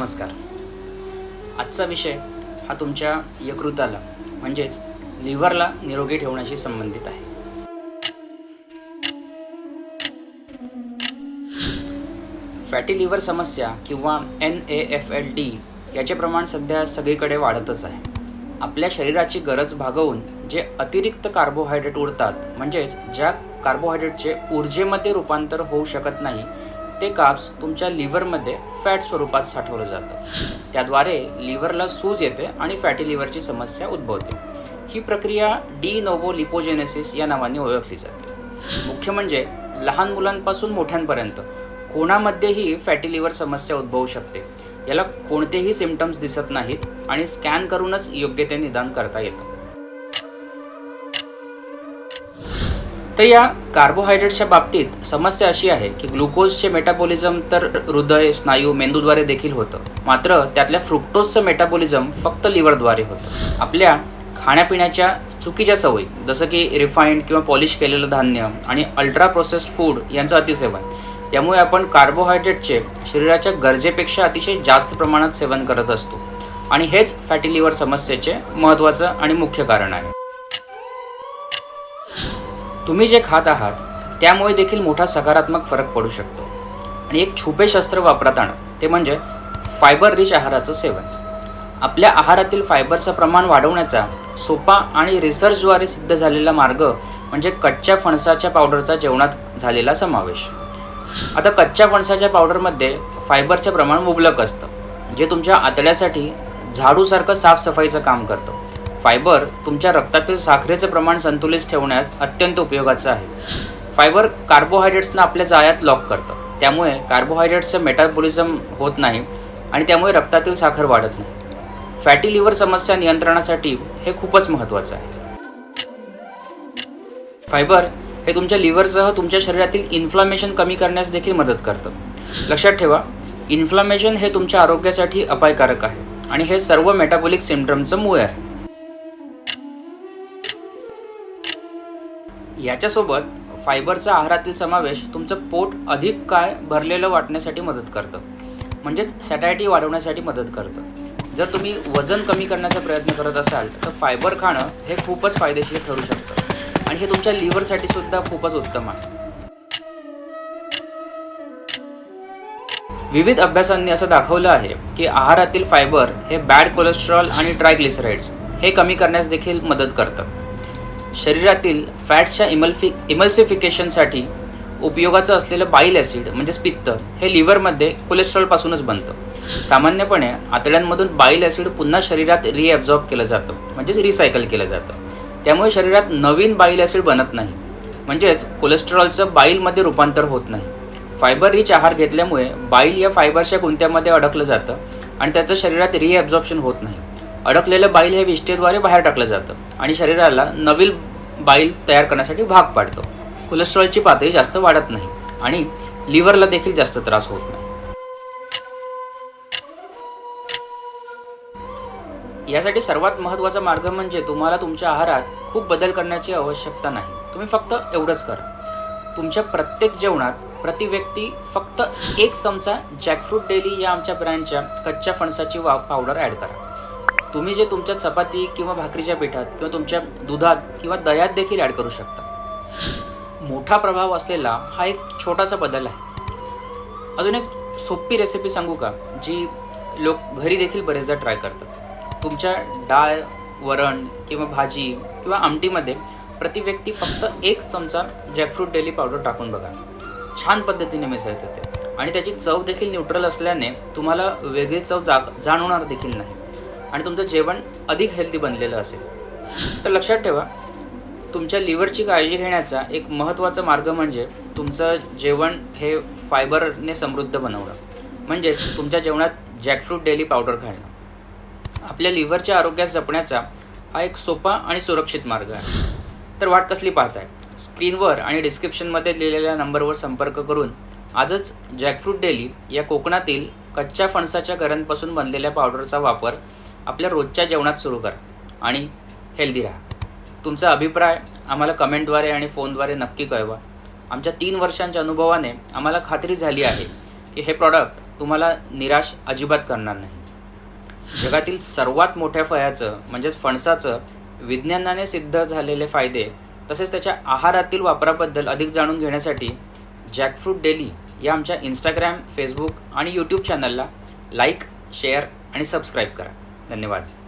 नमस्कार. आजचा विषय हा तुमच्या यकृताला म्हणजेच लिव्हरला निरोगी ठेवण्याशी संबंधित आहे. फॅटी लिव्हर समस्या किंवा N A F L D याचे प्रमाण सध्या सगळीकडे वाढतच आहे. आपल्या शरीराची गरज भागवून जे अतिरिक्त कार्बोहायड्रेट उरतात म्हणजेच ज्या कार्बोहायड्रेटचे ऊर्जेमध्ये रूपांतर होऊ शकत नाही ते काप्स तुमच्या लिव्हरमध्ये फॅट स्वरूपात साठवलं जातं. त्याद्वारे लिव्हरला सूज येते आणि फॅटी लिव्हरची समस्या उद्भवते. ही प्रक्रिया डी नोवो लिपोजेनेसिस या नावाने ओळखली जाते. मुख्य म्हणजे लहान मुलांपासून मोठ्यांपर्यंत कोणामध्येही फॅटी लिव्हर समस्या उद्भवू शकते. याला कोणतेही सिमटम्स दिसत नाहीत आणि स्कॅन करूनच योग्य ते निदान करता येतं. तर या कार्बोहायड्रेटच्या बाबतीत समस्या अशी आहे की ग्लुकोजचे मेटाबॉलिझम तर हृदय स्नायू मेंदूद्वारे देखील होतं. मात्र त्यातल्या फ्रुक्टोजचं मेटाबॉलिझम फक्त लिव्हरद्वारे होतं. आपल्या खाण्यापिण्याच्या चुकीच्या सवयी जसं की रिफाईंड किंवा पॉलिश केलेलं धान्य आणि अल्ट्रा प्रोसेस्ड फूड यांचं अतिसेवन यामुळे आपण कार्बोहायड्रेटचे शरीराच्या गरजेपेक्षा अतिशय जास्त प्रमाणात सेवन करत असतो. आणि हेच फॅटी लिव्हर समस्येचे महत्त्वाचं आणि मुख्य कारण आहे. तुम्ही जे खात आहात त्यामुळे देखील मोठा सकारात्मक फरक पडू शकतो. आणि एक छुपे शस्त्र वापरात आणं. ते म्हणजे फायबर रिच आहाराचं सेवन. आपल्या आहारातील फायबरचं प्रमाण वाढवण्याचा सोपा आणि रिसर्चद्वारे सिद्ध झालेला मार्ग म्हणजे कच्च्या फणसाच्या पावडरचा जेवणात झालेला समावेश. आता कच्च्या फणसाच्या पावडरमध्ये फायबरचे प्रमाण मुबलक असतं. जे तुमच्या आतड्यासाठी झाडूसारखं साफसफाईचं काम करतं. फायबर तुमच्या रक्तातील साखरेचं प्रमाण संतुलित ठेवण्यास अत्यंत उपयोगाचं आहे. फायबर कार्बोहायड्रेट्सना आपल्या जाळ्यात लॉक करतं. त्यामुळे कार्बोहायड्रेट्सचं मेटाबॉलिझम होत नाही आणि त्यामुळे रक्तातील साखर वाढत नाही. फॅटी लिव्हर समस्या नियंत्रणासाठी हे खूपच महत्त्वाचं आहे. फायबर हे तुमच्या लिव्हरसह तुमच्या शरीरातील इन्फ्लामेशन कमी करण्यास देखील मदत करतं. लक्षात ठेवा इन्फ्लामेशन हे तुमच्या आरोग्यासाठी अपायकारक आहे आणि हे सर्व मेटाबॉलिक सिम्पटमचं मूळ आहे. याच्यासोबत फायबरचा आहारातील समावेश तुमचं पोट अधिक काय भरलेलं वाटण्यासाठी मदत करतं. म्हणजेच सॅटायटी वाढवण्यासाठी मदत करतं. जर तुम्ही वजन कमी करण्याचा प्रयत्न करत असाल तर फायबर खाणं हे खूपच फायदेशीर ठरू शकतं. आणि हे तुमच्या लिव्हरसाठी सुद्धा खूपच उत्तम आहे. विविध अभ्यासांनी असं दाखवलं आहे की आहारातील फायबर हे बॅड कोलेस्ट्रॉल आणि ट्रायग्लिसराइड्स हे कमी करण्यास देखील मदत करतं. शरीरातील फॅट्सच्या इमल्फि इमल्सिफिकेशनसाठी उपयोगाचं असलेलं बाईल ॲसिड म्हणजेच पित्त हे लिव्हरमध्ये कोलेस्ट्रॉलपासूनच बनतं. सामान्यपणे आतड्यांमधून बाईल ॲसिड पुन्हा शरीरात रिॲब्झॉर्ब केलं जातं म्हणजेच रिसायकल केलं जातं. त्यामुळे शरीरात नवीन बाईल ॲसिड बनत नाही म्हणजेच कोलेस्ट्रॉलचं बाईलमध्ये रूपांतर होत नाही. फायबर रिच आहार घेतल्यामुळे बाईल या फायबरच्या गुंत्यामध्ये अडकलं जातं आणि त्याचं शरीरात रिॲब्झॉर्प्शन होत नाही. अडकलेलं बाईल हे विष्ठेद्वारे बाहेर टाकलं जातं आणि शरीराला नवीन बाईल तयार करण्यासाठी भाग पाडतो. कोलेस्ट्रॉलची पातळी जास्त वाढत नाही आणि लिव्हरला देखील जास्त त्रास होत नाही. यासाठी सर्वात महत्त्वाचा मार्ग म्हणजे तुम्हाला तुमच्या आहारात खूप बदल करण्याची आवश्यकता नाही. तुम्ही फक्त एवढंच करा. तुमच्या प्रत्येक जेवणात प्रति व्यक्ती फक्त एक चमचा जॅकफ्रूट डेली या आमच्या ब्रँडच्या कच्च्या फणसाची वा पावडर ॲड करा. तुम्ही जे तुमच्या चपाती किंवा भाकरीच्या पिठात किंवा तुमच्या दुधात किंवा दह्यात देखील ॲड करू शकता. मोठा प्रभाव असलेला हा एक छोटासा बदल आहे. अजून एक सोपी रेसिपी सांगू का जी लोक घरी देखील बरेचदा ट्राय करतात. तुमच्या डाळ वरण किंवा भाजी किंवा आमटीमध्ये प्रति व्यक्ती फक्त एक चमचा जॅकफ्रूट डेली पावडर टाकून बघा. छान पद्धतीने मिसळते ते. आणि त्याची चव देखील न्यूट्रल असल्याने तुम्हाला वेगळी चव जा जाणवणार देखील नाही. आणि तुमचं जेवण अधिक हेल्दी बनलेलं असेल. तर लक्षात ठेवा तुमच्या लिव्हरची काळजी घेण्याचा एक महत्त्वाचा मार्ग म्हणजे तुमचं जेवण हे फायबरने समृद्ध बनवणं. म्हणजेच तुमच्या जेवणात जॅकफ्रूट डेली पावडर घालणं. आपल्या लिव्हरच्या आरोग्यास जपण्याचा हा एक सोपा आणि सुरक्षित मार्ग आहे. तर वाट कसली पाहताय? स्क्रीनवर आणि डिस्क्रिप्शनमध्ये लिहिलेल्या नंबरवर संपर्क करून आजच जॅकफ्रूट डेली या कोकणातील कच्च्या फणसाच्या घरांपासून बनलेल्या पावडरचा वापर आपल्या रोजच्या जेवणात सुरू करा आणि हेल्दी राहा. तुमचा अभिप्राय आम्हाला कमेंटद्वारे आणि फोनद्वारे नक्की कळवा. आमच्या तीन वर्षांच्या अनुभवाने आम्हाला खात्री झाली आहे की हे प्रॉडक्ट तुम्हाला निराश अजिबात करणार नाही. जगातील सर्वात मोठ्या फयाचं म्हणजेच फणसाचं विज्ञानाने सिद्ध झालेले फायदे तसेच त्याच्या आहारातील वापराबद्दल अधिक जाणून घेण्यासाठी जॅकफ्रूट डेली या आमच्या इंस्टाग्रॅम फेसबुक आणि यूट्यूब चॅनलला लाईक शेअर आणि सबस्क्राईब करा. धन्यवाद.